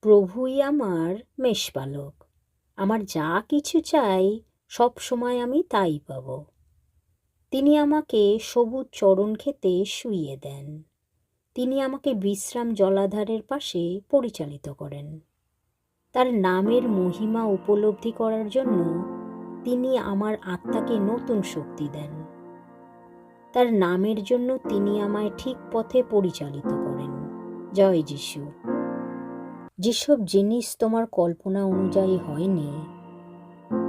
প্রভুই আমার মেষপালক আমার যা কিছু চাই, সব সময় আমি তাই পাব। তিনি আমাকে সবুজ চরণ খেতে শুইয়ে দেন। তিনি আমাকে বিশ্রাম জলাধারের পাশে পরিচালিত করেন। তার নামের মহিমা উপলব্ধি করার জন্য তিনি আমার আত্মাকে নতুন শক্তি দেন। তার নামের জন্য তিনি আমায় ঠিক পথে পরিচালিত করেন। জয় যিশু। যেসব জিনিস তোমার কল্পনা অনুযায়ী হয়নি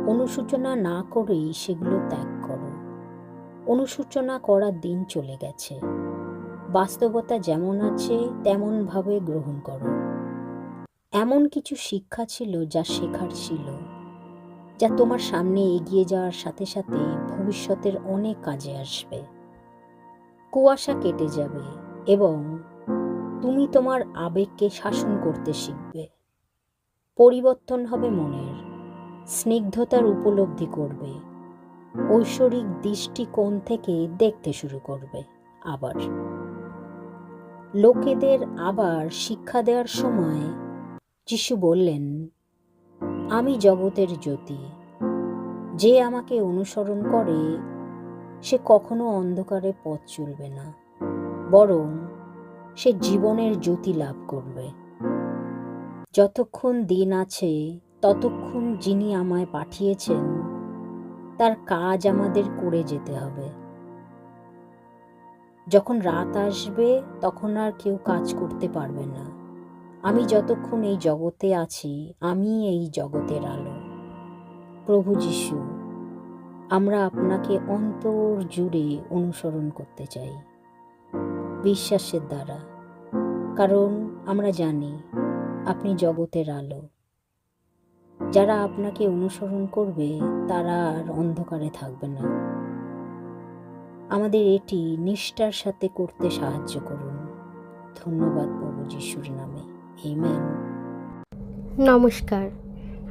অনুসূচনা না করেই সেগুলো ত্যাগ করো। অনুসূচনা করার দিন চলে গেছে। বাস্তবতা যেমন আছে, তেমনভাবে গ্রহণ করো। এমন কিছু শিক্ষা ছিল যা শেখার ছিল, যা তোমার সামনে এগিয়ে যাওয়ার সাথে সাথে ভবিষ্যতের অনেক কাজে আসবে। কুয়াশা কেটে যাবে এবং তুমি তোমার আবেগকে শাসন করতে শিখবে। পরিবর্তন হবে মনের। স্নিগ্ধতার উপলব্ধি করবে। ঐশ্বরিক দৃষ্টিকোণ থেকে দেখতে শুরু করবে আবার। লোকেদের আবার শিক্ষা দেওয়ার সময় যিশু বললেন, আমি জগতের জ্যোতি। যে আমাকে অনুসরণ করে, সে কখনো অন্ধকারে পথ চলবে না। বরং সে জীবনের জ্যোতি লাভ করবে। যতক্ষণ দিন আছে, ততক্ষণ যিনি আমায় পাঠিয়েছেন, তার কাজ আমাদের করে যেতে হবে। যখন রাত আসবে, তখন আর কেউ কাজ করতে পারবে না। আমি যতক্ষণ এই জগতে আছি, আমি এই জগতের আলো। প্রভু যিশু, আমরা আপনাকে অন্তর জুড়ে অনুসরণ করতে চাই। বিশ্বাসের দ্বারা। কারণ আমরা জানি, আপনি জগতের আলো। যারা আপনাকে অনুসরণ করবে, তারা আর অন্ধকারে থাকবে না। আমাদের এটি নিষ্ঠার সাথে করতে সাহায্য করুন। ধন্যবাদ প্রভু যিশুর নামে। এইম্যান নমস্কার।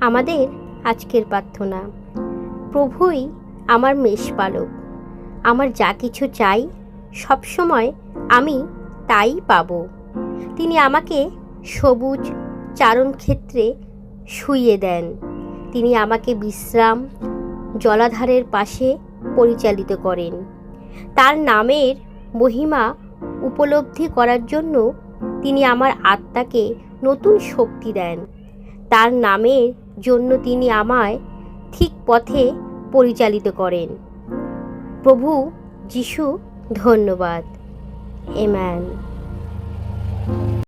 আমাদের আজকের প্রার্থনা, প্রভুই আমার মেষপালক আমার যা কিছু চাই সবসময় আমি তাই পাব। তিনি আমাকে সবুজ চারণ ক্ষেত্রে শুইয়ে দেন। তিনি আমাকে বিশ্রাম জলাধারের পাশে পরিচালিত করেন। তার নামের মহিমা উপলব্ধি করার জন্য তিনি আমার আত্মাকে নতুন শক্তি দেন। তার নামের জন্য তিনি আমায় ঠিক পথে পরিচালিত করেন। প্রভু যিশু, ধন্যবাদ। Amen.